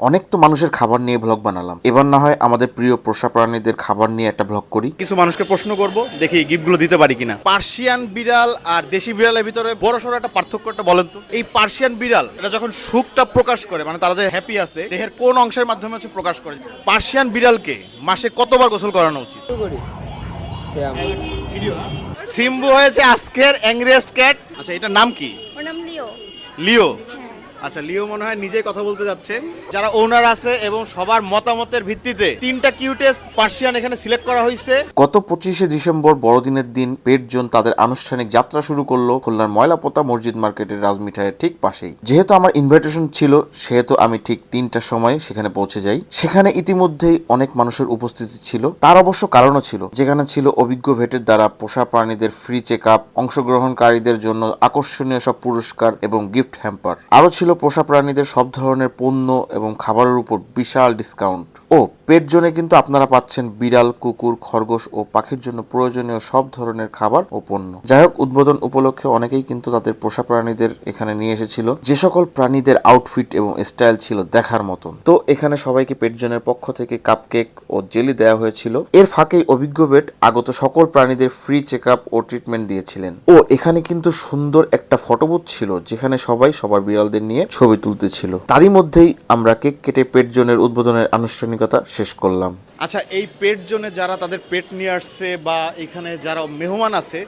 অনেক তো মানুষের খাবার নিয়ে ব্লগ বানালাম। এবার না হয় আমাদের প্রিয় পোষা প্রাণীদের খাবার নিয়ে একটা ব্লগ করি। কিছু মানুষকে প্রশ্ন করব দেখি গিফটগুলো দিতে পারি কিনা। পার্সিয়ান বিড়াল আর দেশি বিড়ালের ভিতরে বড় সড়ো একটা পার্থক্যটা বলেন তো? এই পার্সিয়ান বিড়াল এটা যখন সুখটা প্রকাশ করে মানে তারা যে হ্যাপি আছে দেহের কোন অংশের মাধ্যমে হচ্ছে প্রকাশ করে? পার্সিয়ান বিড়ালকে মাসে কতবার গোসল করানো উচিত? সিম্বু হয়েছে আজকের অ্যাংরিয়েস্ট ক্যাট আচ্ছা এটার নাম কি? ওর নাম লিও। লিও। আচ্ছা লিও মনে হয় নিজেই কথা বলতে যাচ্ছে। যারা ওনার আছে এবং সবার মতামতের ভিত্তিতে তিনটা কিউটেস্ট পার্সিয়ান এখানে সিলেক্ট করা হয়েছে। গত পঁচিশে ডিসেম্বর বড়দিনের দিন পেট জোন তাদের আনুষ্ঠানিক যাত্রা শুরু করল খুলনার ময়লাপোতা মসজিদ মার্কেটের রাজমিঠাইয়ের ঠিক পাশেই। যেহেতু আমার ইনভাইটেশন ছিল, সেহেতু আমি ঠিক তিনটার সময় সেখানে পৌঁছে যাই। সেখানে ইতিমধ্যেই অনেক মানুষের উপস্থিতি ছিল। তার অবশ্য কারণও ছিল। যেখানে ছিল অভিজ্ঞ ভেটের দ্বারা পোষা প্রাণীদের ফ্রি চেক আপ অংশগ্রহণকারীদের জন্য আকর্ষণীয় সব পুরস্কার এবং গিফট হ্যাম্পার আরও ছিল পোষা প্রাণীদের সব ধরনের পণ্য এবং খাবারের উপর বিশাল ডিসকাউন্ট ও, পেট জোনে কিন্তু আপনারা পাচ্ছেন বিড়াল, কুকুর, খরগোশ ও পাখির জন্য প্রয়োজনীয় সব ধরনের খাবার ও পণ্য। যাই হোক, উদ্বোধন উপলক্ষে অনেকেই কিন্তু তাদের পোষা প্রাণীদের এখানে নিয়ে এসেছিল। যে সকল প্রাণীদের আউটফিট এবং স্টাইল ছিল দেখার মতন। তো, এখানে সবাইকে পেট জোনের পক্ষ থেকে কাপকেক ও জেলি দেওয়া হয়েছিল। এর ফাঁকেই অভিজ্ঞ বেট আগত সকল প্রাণীদের ফ্রি চেক ও ট্রিটমেন্ট দিয়েছিলেন। ও, এখানে কিন্তু সুন্দর একটা ফটোবুথ ছিল, যেখানে সবাই সবার বিড়ালদের নিয়ে ছবি তুলতেছিল। তারই মধ্যেই আমরা কেক কেটে পেট জোনের উদ্বোধনের আনুষ্ঠানিকতা শেষ করলাম। আচ্ছা এই পেট জোনে যারা তাদের পেট নিয়ে আসছে বা এখানে যারা মেহমান আছে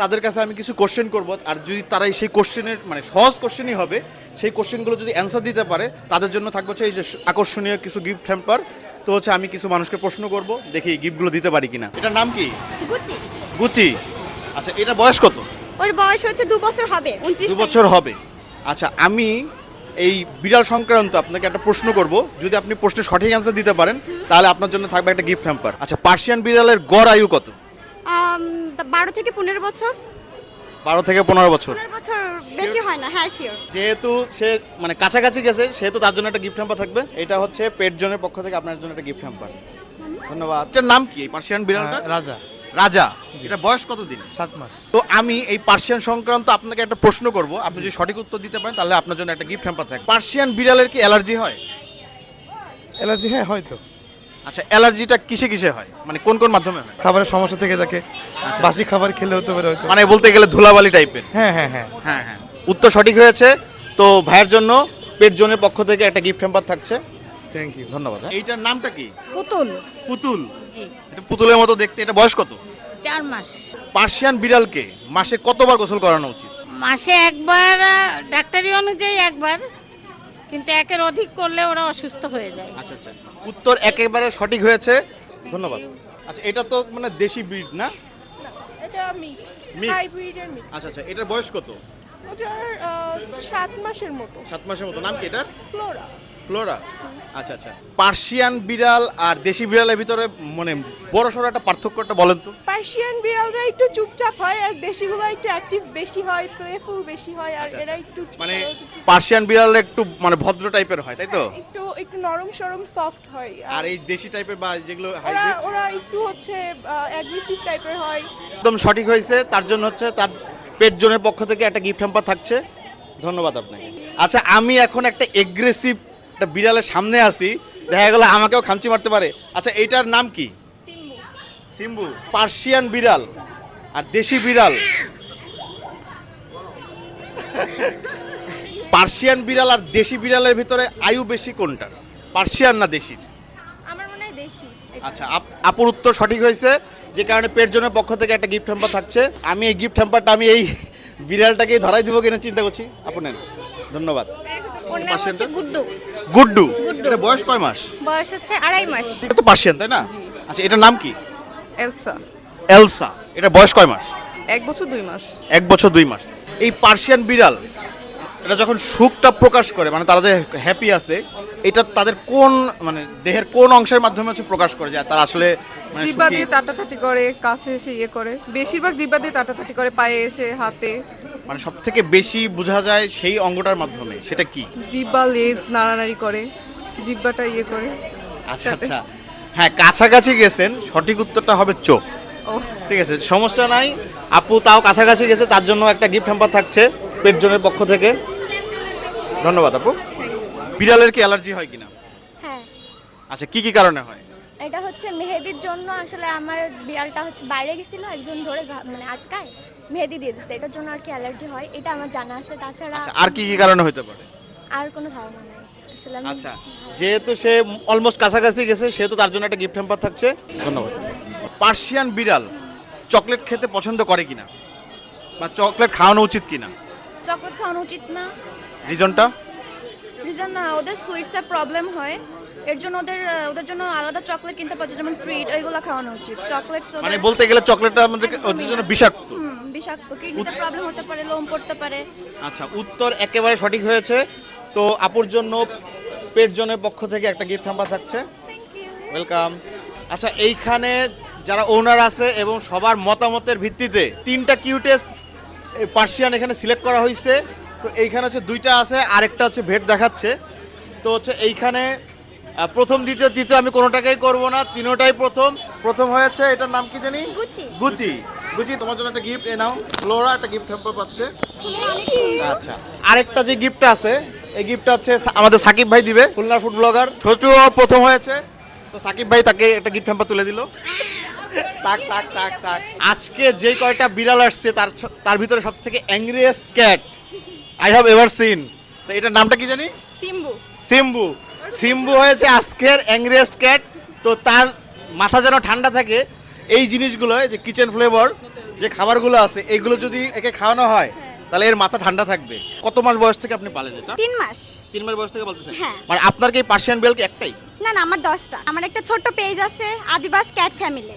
তাদের কাছে আমি কিছু কোশ্চেন করব। আর যদি তারা সেই কোশ্চেনের মানে সহজ কোশ্চেনই হবে সেই কোশ্চেনগুলো যদি অ্যান্সার দিতে পারে তাদের জন্য থাকবে হচ্ছে এই যে আকর্ষণীয় কিছু গিফট হ্যাম্পার তো হচ্ছে আমি কিছু মানুষকে প্রশ্ন করব দেখি গিফটগুলো দিতে পারি কিনা। এটার নাম কি? গুচি। গুচি। আচ্ছা এটা বয়স কত? ওর বয়স হচ্ছে দু বছর হবে দু বছর হবে। আচ্ছা আমি এই বিড়াল সংক্রান্ত আপনাকে একটা প্রশ্ন করব। যদি আপনি প্রশ্নের সঠিক অ্যান্সার দিতে পারেন তাহলে আপনার জন্য থাকবে একটা গিফট হ্যাম্পার আচ্ছা পার্সিয়ান বিড়ালের গড় আয়ু কত? বারো থেকে পনেরো বছর। বারো থেকে পনেরো বছর। বছর বেশি হয় না হ্যাঁ শিওর যেহেতু সে মানে কাছাকাছি গেছে সেহেতু তার জন্য একটা গিফট হ্যাম্পার থাকবে। এটা হচ্ছে পেট জনের পক্ষ থেকে আপনার জন্য একটা গিফট হ্যাম্পার ধন্যবাদ। এটার নাম কি এই পার্সিয়ান বিড়ালটা রাজা। রাজা এটা বয়স কতদিন? সাত মাস। তো আমি এই পার্সিয়ান সংক্রান্ত আপনাকে একটা প্রশ্ন করব। আপনি যদি সঠিক উত্তর দিতে পারেন তাহলে আপনার জন্য একটা গিফট হ্যাম্পার থাকে পার্সিয়ান বিড়ালের কি অ্যালার্জি হয়? অ্যালার্জি হ্যাঁ হয়তো আচ্ছা অ্যালার্জিটা কিসে কিসে হয়? মানে কোন কোন মাধ্যমে হয়? খাবারের সমস্যা থেকে থাকে। বাসি খাবার খেলে হতে পারে হয়তো। মানে বলতে গেলে ধুলাবালি টাইপের হ্যাঁ হ্যাঁ হ্যাঁ। হ্যাঁ হ্যাঁ। উত্তর সঠিক হয়েছে। তো ভাইয়ের জন্য পেট জোনের পক্ষ থেকে একটা গিফট হ্যাম্পার থাকছে। থ্যাংক ইউ ধন্যবাদ এইটার নামটা কি? পুতুল। পুতুল? জি। এটা পুতুলের মতো দেখতে এটা বয়স কত? চার মাস। পার্সিয়ান বিড়ালকে মাসে কতবার গোসল করানো উচিত? মাসে একবার আহ, ডাক্তারি অনুযায়ী একবার কিন্তু একের অধিক করলে ওরা অসুস্থ হয়ে যায়। আচ্ছা আচ্ছা। উত্তর একেবারে সঠিক হয়েছে। ধন্যবাদ। আচ্ছা এটা তো মানে দেশি ব্রিড না? এটা মিক্সড Mixed? হাইব্রিডের মিক্স আচ্ছা আচ্ছা। এটার বয়স কত? ওটার আহ, সাত মাসের মতো। সাত মাসের মতো। নাম কি এটার? ফ্লোরা। ফ্লোরা? আচ্ছা আচ্ছা। পার্সিয়ান বিড়াল আর দেশি বিড়ালের ভিতরে মানে বড় সড়ো একটা পার্থক্যটা বলেন তো। পার্সিয়ান বিড়ালরা একটু চুপচাপ হয় আর দেশিগুলো একটু অ্যাক্টিভ বেশি হয় প্লেফুল বেশি হয় আর এরা একটু মানে পার্সিয়ান বিড়াল একটু মানে ভদ্র টাইপের হয় তাই তো? একটু একটু নরম সরম সফট হয় আর এই দেশি টাইপের বা যেগুলো ওরা হাইব্রিড ওরা একটু হচ্ছে অ্যাগ্রেসিভ টাইপের হয়। একদম সঠিক হয়েছে তার জন্য হচ্ছে তার পেট জোনের পক্ষ থেকে একটা গিফট হ্যাম্পার থাকছে। ধন্যবাদ আপনাকে। আচ্ছা আমি এখন একটা এগ্রেসিভ একটা বিড়ালের সামনে আছি দেখা গেল আমাকেও খামচি মারতে পারে। আচ্ছা এইটার নাম কি? সিম্বু। পার্সিয়ান বিড়াল আর দেশি বিড়াল। পার্সিয়ান বিড়াল আর দেশি বিড়ালের ভিতরে আয়ু বেশি কোনটা? পার্সিয়ান না দেশির আমার মনে হয় দেশি। আচ্ছা আপ- আপুর উত্তর সঠিক হয়েছে যে কারণে পেট জনের পক্ষ থেকে একটা গিফট হ্যাম্পার থাকছে। আমি এই গিফট হ্যাম্পারটা আমি এই বিড়ালটাকে ধরাই দিব কিনা চিন্তা করছি। আপু নেন ধন্যবাদ। ওর নাম হচ্ছে গুড্ডু। গুড্ডু। এটা বয়স কয় মাস? বয়স হচ্ছে আড়াই মাস। এটা তো পার্সিয়ান তাই না? আচ্ছা এটার নাম কি? এলসা। এলসা। এটা বয়স কয় মাস? এক বছর দুই মাস। এক বছর দুই মাস। এই পার্সিয়ান বিড়াল এটা যখন সুখটা প্রকাশ করে মানে তারা যে হ্যাপি আছে এটা তাদের কোন মানে দেহের কোন অংশের মাধ্যমে হচ্ছে প্রকাশ করে? যায় তারা আসলে মানে জিব্বা দিয়ে চাটাচাটি করে কাছে এসে ইয়ে করে। বেশিরভাগ জিব্বা দিয়ে চাটাচাটি করে পায়ে এসে হাতে। মানে সব থেকে বেশি বোঝা যায় সেই অঙ্গটার মাধ্যমে সেটা কি? জিব্বা লেজ নাড়ানাড়ি করে জিব্বাটা ইয়ে করে। আচ্ছা আচ্ছা। হ্যাঁ কাছাকাছি গেছেন সঠিক উত্তরটা হবে চোখ। ও ঠিক আছে সমস্যা নাই। আপু তাও কাছাকাছি গেছে তার জন্য একটা গিফট হ্যাম্পার থাকছে পেট জনের পক্ষ থেকে। ধন্যবাদ আপু। বিড়ালের কি অ্যালার্জি হয় কিনা? হ্যাঁ। আচ্ছা কি কি কারণে হয়? এটা হচ্ছে মেহেদির জন্য আসলে আমার বিড়ালটা হচ্ছে বাইরে গেছিল একজন ধরে মানে আটকায় মেহেদি দিয়ে দিচ্ছে এটার জন্য আর কি অ্যালার্জি হয় এটা আমার জানা আছে। তাছাড়া আচ্ছা আর কি কি কারণে হতে পারে? আর কোনো ধারণা নেই। আসলে আমি আচ্ছা যেহেতু সে অলমোস্ট কাছাকাছি গেছে সেহেতু তার জন্য একটা গিফট হ্যাম্পার থাকছে। ধন্যবাদ। পার্সিয়ান বিড়াল চকলেট খেতে পছন্দ করে কিনা? বা চকলেট খাওয়ানো উচিত কিনা? চকলেট খাওয়ানো উচিত না। রিজনটা রিজন না ওদের সুইটসের প্রবলেম হয়। এর জন্য ওদের ওদের জন্য আলাদা চকলেট কিনতে পারছে যেমন ট্রিট ওইগুলো খাওয়ানো উচিত। চকলেটস মানে বলতে গেলে চকলেটটা আমাদের ওদের জন্য বিষাক্ত। বিষাক্ত। কিডনিতে প্রবলেম হতে পারে লোম পড়তে পারে। আচ্ছা উত্তর একেবারে সঠিক হয়েছে। তো আপুর জন্য পেট জনের পক্ষ থেকে একটা গিফট হ্যাম্পার থাকছে। ওয়েলকাম আচ্ছা এইখানে যারা ওনার আছে এবং সবার মতামতের ভিত্তিতে তিনটা কিউটেস্ট পার্সিয়ান এখানে সিলেক্ট করা হয়েছে তো এইখানে হচ্ছে দুইটা আছে আরেকটা হচ্ছে ভেট দেখাচ্ছে। তো হচ্ছে এইখানে প্রথম দ্বিতীয় তৃতীয় আমি কোনোটাকেই করব না তিনোটাই প্রথম। প্রথম হয়েছে এটার নাম কি জানি? গুচি। গুচি। গুচি তোমার জন্য একটা গিফট এ নাও। ফ্লোরা একটা গিফট হ্যাম্পার পাচ্ছে। আচ্ছা আরেকটা যে গিফট আছে এই গিফটটা হচ্ছে আমাদের সাকিব ভাই দিবে খুলনার ফুড ব্লগার ছোট প্রথম হয়েছে। তো সাকিব ভাই তাকে একটা গিফট হ্যাম্পার তুলে দিল। তাক তাক তাক তাক আজকে যে কয়টা বিড়াল আসছে তার তার ভিতরে সব থেকে angriest cat I have ever seen তো এটার নামটা কি জানি? সিম্বু। সিম্বু। সিম্বু হয়েছে আজকের অ্যাংরেস্ট ক্যাট তো তার মাথা যেন ঠান্ডা থাকে এই জিনিসগুলো যে কিচেন ফ্লেভার যে খাবারগুলো আছে এগুলো যদি একে খাওয়ানো হয় তাহলে এর মাথা ঠান্ডা থাকবে। কত মাস বয়স থেকে আপনি পালেন এটা? তিন মাস। তিন মাস বয়স থেকে বলতেছেন হ্যাঁ। মানে আপনার কি পার্সিয়ান বেল্ট কি একটাই? না না আমার দশটা। আমার একটা ছোট্ট পেজ আছে আদিবাস ক্যাট ফ্যামিলি